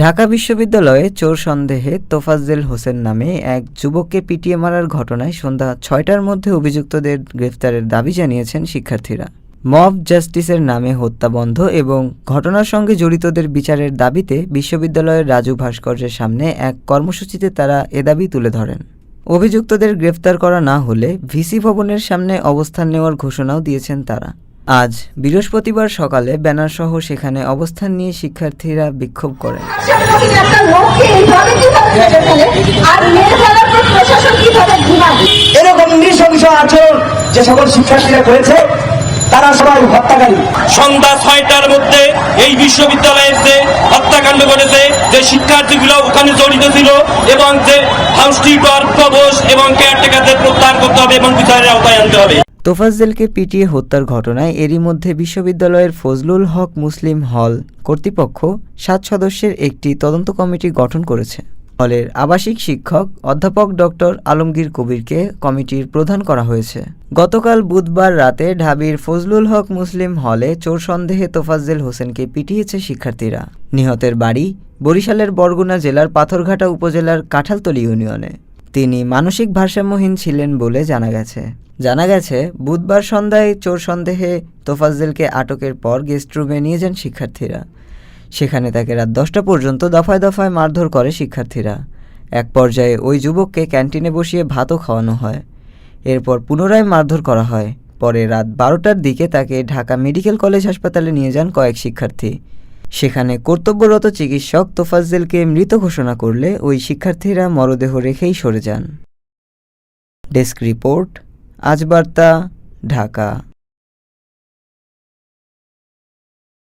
ঢাকা বিশ্ববিদ্যালয়ে চোর সন্দেহে তোফাজ্জেল হোসেন নামে এক যুবককে পিটিয়ে মারার ঘটনায় সন্ধ্যা ছয়টার মধ্যে অভিযুক্তদের গ্রেফতারের দাবি জানিয়েছেন শিক্ষার্থীরা। মব জাস্টিসের নামে হত্যা বন্ধ এবং ঘটনার সঙ্গে জড়িতদের বিচারের দাবিতে বিশ্ববিদ্যালয়ের রাজু ভাস্কর্যের সামনে এক কর্মসূচিতে তারা এ দাবি তুলে ধরেন। অভিযুক্তদের গ্রেফতার করা না হলে ভিসি ভবনের সামনে অবস্থান নেওয়ার ঘোষণাও দিয়েছেন তারা। আজ বৃহস্পতিবার সকালে ব্যানারসহ সেখানে অবস্থান নিয়ে শিক্ষার্থীরা বিক্ষোভ করেন। এরকম নৃশংস আচরণ যে সকল শিক্ষার্থীরা করেছে তারা সবাই হত্যাকারী। সন্ধ্যা ছয়টার মধ্যে এই বিশ্ববিদ্যালয়ের যে হত্যাকাণ্ড ঘটেছে যে শিক্ষার্থীগুলো ওখানে জড়িত ছিল এবং যে হাউস টিউটর প্রবোস এবং কেয়ারটেকারদের প্রত্যাহার করতে হবে এবং বিচারের আওতায় আনতে হবে। তোফাজ্জেলকে পিটিয়ে হত্যার ঘটনায় এরই মধ্যে বিশ্ববিদ্যালয়ের ফজলুল হক মুসলিম হল কর্তৃপক্ষ সাত সদস্যের একটি তদন্ত কমিটি গঠন করেছে। হলের আবাসিক শিক্ষক অধ্যাপক ডক্টর আলমগীর কবিরকে কমিটির প্রধান করা হয়েছে। গতকাল বুধবার রাতে ঢাবির ফজলুল হক মুসলিম হলে চোর সন্দেহে তোফাজ্জেল হোসেনকে পিটিয়েছে শিক্ষার্থীরা। নিহতের বাড়ি বরিশালের বরগুনা জেলার পাথরঘাটা উপজেলার কাঁঠালতলী ইউনিয়নে। তিনি মানসিক ভারসাম্যহীন ছিলেন বলে জানা গেছে। জানা গেছে, বুধবার সন্ধ্যায় চোর সন্দেহে তোফাজ্জেলকে আটকের পর গেস্ট রুমে নিয়ে যান শিক্ষার্থীরা। সেখানে তাকে রাত দশটা পর্যন্ত দফায় দফায় মারধর করে শিক্ষার্থীরা। এক পর্যায়ে ওই যুবককে ক্যান্টিনে বসিয়ে ভাতও খাওয়ানো হয়। এরপর পুনরায় মারধর করা হয়। পরে রাত বারোটার দিকে তাকে ঢাকা মেডিকেল কলেজ হাসপাতালে নিয়ে যান কয়েক শিক্ষার্থী। সেখানে কর্তব্যরত চিকিৎসক তোফাজ্জেলকে মৃত ঘোষণা করলে ওই শিক্ষার্থীরা মরদেহ রেখেই সরে যান। ডেস্ক রিপোর্ট আজবার্তা ঢাকা।